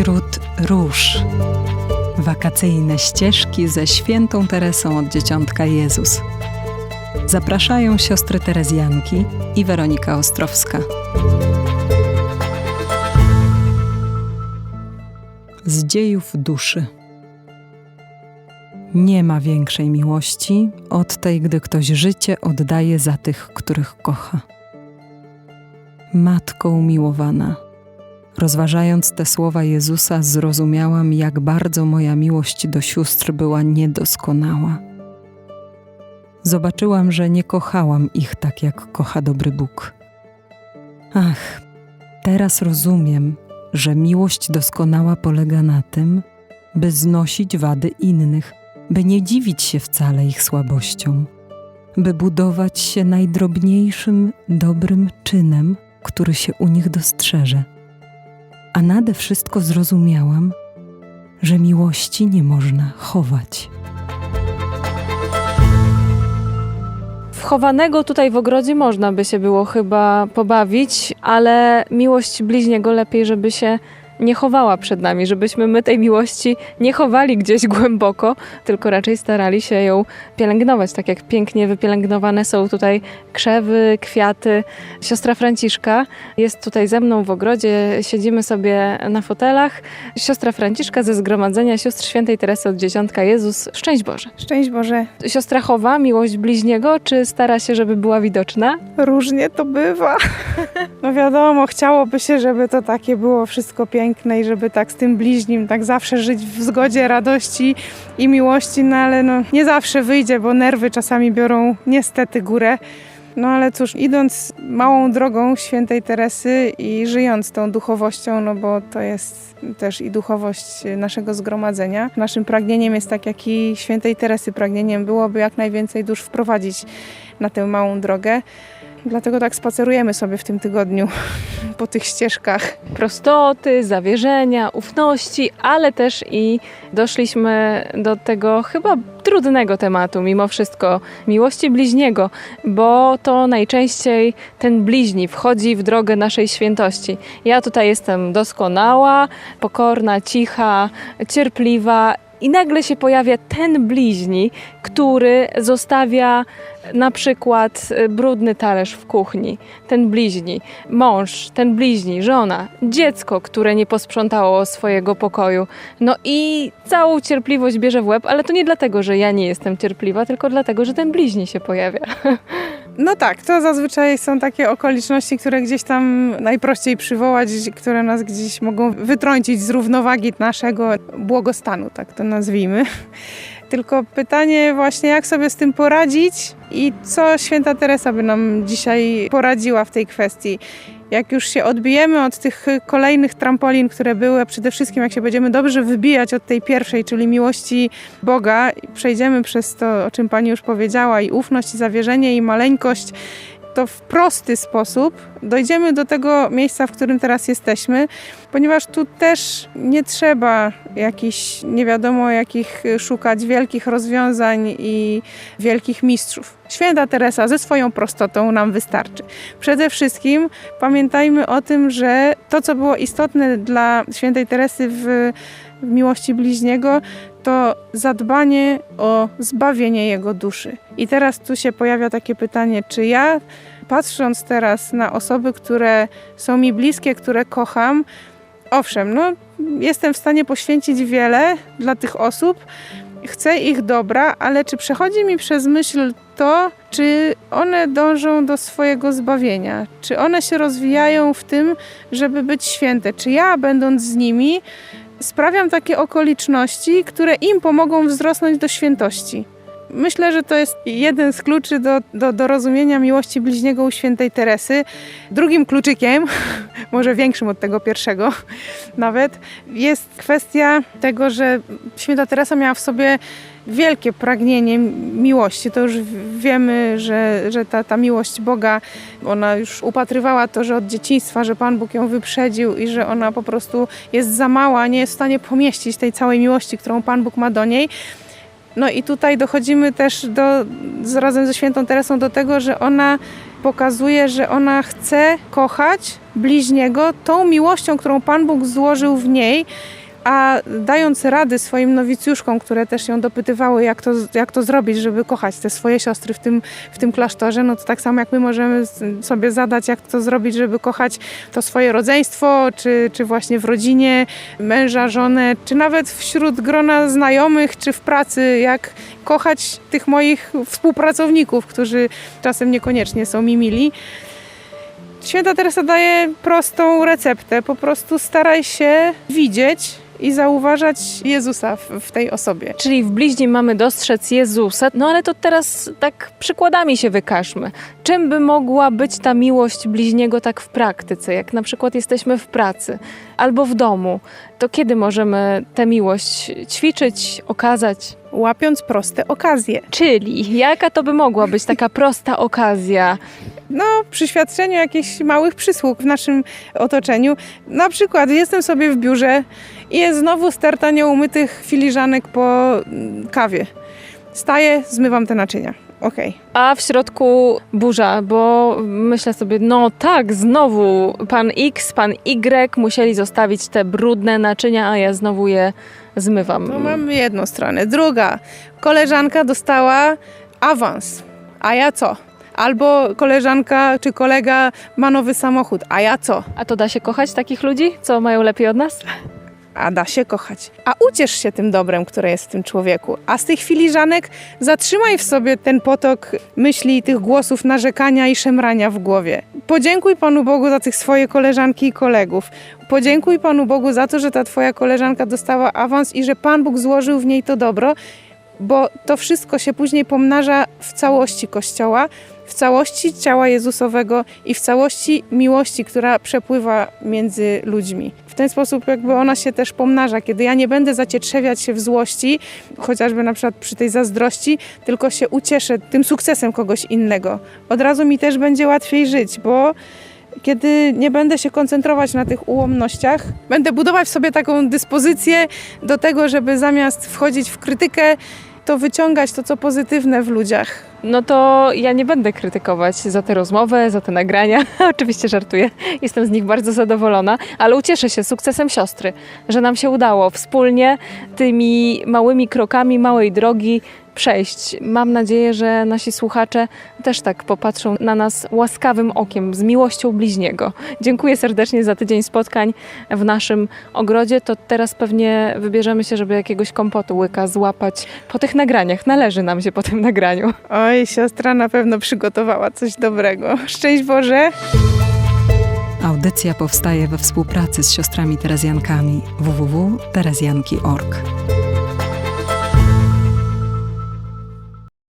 wśród róż. Wakacyjne ścieżki ze świętą Teresą od Dzieciątka Jezus. Zapraszają siostry Terezjanki i Weronika Ostrowska. Z dziejów duszy. Nie ma większej miłości od tej, gdy ktoś życie oddaje za tych, których kocha. Matko umiłowana, rozważając te słowa Jezusa, zrozumiałam, jak bardzo moja miłość do sióstr była niedoskonała. Zobaczyłam, że nie kochałam ich tak, jak kocha dobry Bóg. Ach, teraz rozumiem, że miłość doskonała polega na tym, by znosić wady innych, by nie dziwić się wcale ich słabościom, by budować się najdrobniejszym dobrym czynem, który się u nich dostrzeże. A nade wszystko zrozumiałam, że miłości nie można chować. Wchowanego tutaj w ogrodzie można by się było chyba pobawić, ale miłość bliźniego lepiej, żeby się nie chowała przed nami, żebyśmy my tej miłości nie chowali gdzieś głęboko, tylko raczej starali się ją pielęgnować, tak jak pięknie wypielęgnowane są tutaj krzewy, kwiaty. Siostra Franciszka jest tutaj ze mną w ogrodzie, siedzimy sobie na fotelach. Siostra Franciszka ze Zgromadzenia Sióstr Świętej Teresy od Dzieciątka Jezus. Szczęść Boże. Szczęść Boże. Siostra chowa miłość bliźniego, czy stara się, żeby była widoczna? Różnie to bywa. No wiadomo, chciałoby się, żeby to takie było wszystko piękne i żeby tak z tym bliźnim tak zawsze żyć w zgodzie, radości i miłości, no ale no nie zawsze wyjdzie, bo nerwy czasami biorą niestety górę. No ale cóż, idąc małą drogą świętej Teresy i żyjąc tą duchowością, no bo to jest też i duchowość naszego zgromadzenia. Naszym pragnieniem jest tak jak i świętej Teresy pragnieniem byłoby jak najwięcej dusz wprowadzić na tę małą drogę. Dlatego tak spacerujemy sobie w tym tygodniu po tych ścieżkach. prostoty, zawierzenia, ufności, ale też i doszliśmy do tego chyba trudnego tematu, mimo wszystko miłości bliźniego, bo to najczęściej ten bliźni wchodzi w drogę naszej świętości. Ja tutaj jestem doskonała, pokorna, cicha, cierpliwa. I nagle się pojawia ten bliźni, który zostawia na przykład y, brudny talerz w kuchni, ten bliźni, mąż, ten bliźni, żona, dziecko, które nie posprzątało swojego pokoju. No i całą cierpliwość bierze w łeb, ale to nie dlatego, że ja nie jestem cierpliwa, tylko dlatego, że ten bliźni się pojawia. No tak, to zazwyczaj są takie okoliczności, które gdzieś tam najprościej przywołać, które nas gdzieś mogą wytrącić z równowagi naszego błogostanu, tak to nazwijmy. Tylko pytanie właśnie, jak sobie z tym poradzić i co święta Teresa by nam dzisiaj poradziła w tej kwestii. Jak już się odbijemy od tych kolejnych trampolin, które były, a przede wszystkim jak się będziemy dobrze wybijać od tej pierwszej, czyli miłości Boga, przejdziemy przez to, o czym Pani już powiedziała, i ufność, i zawierzenie, i maleńkość, to w prosty sposób dojdziemy do tego miejsca, w którym teraz jesteśmy, ponieważ tu też nie trzeba jakichś nie wiadomo jakich szukać wielkich rozwiązań i wielkich mistrzów. Święta Teresa ze swoją prostotą nam wystarczy. Przede wszystkim pamiętajmy o tym, że to, co było istotne dla świętej Teresy w, w miłości bliźniego, to zadbanie o zbawienie jego duszy. I teraz tu się pojawia takie pytanie, czy ja, patrząc teraz na osoby, które są mi bliskie, które kocham, owszem, no, jestem w stanie poświęcić wiele dla tych osób, chcę ich dobra, ale czy przechodzi mi przez myśl to, czy one dążą do swojego zbawienia? Czy one się rozwijają w tym, żeby być święte? Czy ja, będąc z nimi, sprawiam takie okoliczności, które im pomogą wzrosnąć do świętości? Myślę, że to jest jeden z kluczy do, do, do rozumienia miłości bliźniego u świętej Teresy. Drugim kluczykiem, może większym od tego pierwszego nawet, jest kwestia tego, że święta Teresa miała w sobie wielkie pragnienie miłości. To już wiemy, że, że ta, ta miłość Boga, ona już upatrywała to, że od dzieciństwa, że Pan Bóg ją wyprzedził i że ona po prostu jest za mała, nie jest w stanie pomieścić tej całej miłości, którą Pan Bóg ma do niej. No i tutaj dochodzimy też do, razem ze świętą Teresą do tego, że ona pokazuje, że ona chce kochać bliźniego tą miłością, którą Pan Bóg złożył w niej, a dając rady swoim nowicjuszkom, które też ją dopytywały, jak to, jak to zrobić, żeby kochać te swoje siostry w tym, w tym klasztorze, no to tak samo jak my możemy sobie zadać, jak to zrobić, żeby kochać to swoje rodzeństwo, czy, czy właśnie w rodzinie, męża, żonę, czy nawet wśród grona znajomych, czy w pracy, jak kochać tych moich współpracowników, którzy czasem niekoniecznie są mi mili. Święta Teresa daje prostą receptę. Po prostu staraj się widzieć i zauważać Jezusa w, w tej osobie. Czyli w bliźnim mamy dostrzec Jezusa. No ale to teraz tak przykładami się wykażmy. Czym by mogła być ta miłość bliźniego tak w praktyce? Jak na przykład jesteśmy w pracy albo w domu, to kiedy możemy tę miłość ćwiczyć, okazać? Łapiąc proste okazje. Czyli jaka to by mogła być taka prosta okazja? No, przy świadczeniu jakichś małych przysług w naszym otoczeniu. Na przykład jestem sobie w biurze i jest znowu sterta nieumytych filiżanek po mm, kawie. Staję, zmywam te naczynia. Okej. A w środku burza, bo myślę sobie, no tak, znowu pan X, pan Y musieli zostawić te brudne naczynia, a ja znowu je zmywam. To mamy jedną stronę. Druga. Koleżanka dostała awans. A ja co? Albo koleżanka czy kolega ma nowy samochód. A ja co? A to da się kochać takich ludzi, co mają lepiej od nas? A da się kochać. A uciesz się tym dobrem, które jest w tym człowieku. A z tych filiżanek zatrzymaj w sobie ten potok myśli i tych głosów narzekania i szemrania w głowie. Podziękuj Panu Bogu za tych swoje koleżanki i kolegów. Podziękuj Panu Bogu za to, że ta Twoja koleżanka dostała awans i że Pan Bóg złożył w niej to dobro, bo to wszystko się później pomnaża w całości Kościoła, w całości ciała Jezusowego i w całości miłości, która przepływa między ludźmi. W ten sposób jakby ona się też pomnaża, kiedy ja nie będę zacietrzewiać się w złości, chociażby na przykład przy tej zazdrości, tylko się ucieszę tym sukcesem kogoś innego. Od razu mi też będzie łatwiej żyć, bo kiedy nie będę się koncentrować na tych ułomnościach, będę budować w sobie taką dyspozycję do tego, żeby zamiast wchodzić w krytykę, to wyciągać to, co pozytywne w ludziach. No to ja nie będę krytykować za tę rozmowę, za te nagrania. Oczywiście żartuję. Jestem z nich bardzo zadowolona, ale ucieszę się sukcesem siostry, że nam się udało wspólnie tymi małymi krokami małej drogi przejść. Mam nadzieję, że nasi słuchacze też tak popatrzą na nas łaskawym okiem, z miłością bliźniego. Dziękuję serdecznie za tydzień spotkań w naszym ogrodzie. To teraz pewnie wybierzemy się, żeby jakiegoś kompotu łyka złapać po tych nagraniach. Należy nam się po tym nagraniu. Oj, siostra na pewno przygotowała coś dobrego. Szczęść Boże! Audycja powstaje we współpracy z siostrami Terezjankami www.terezjanki.org.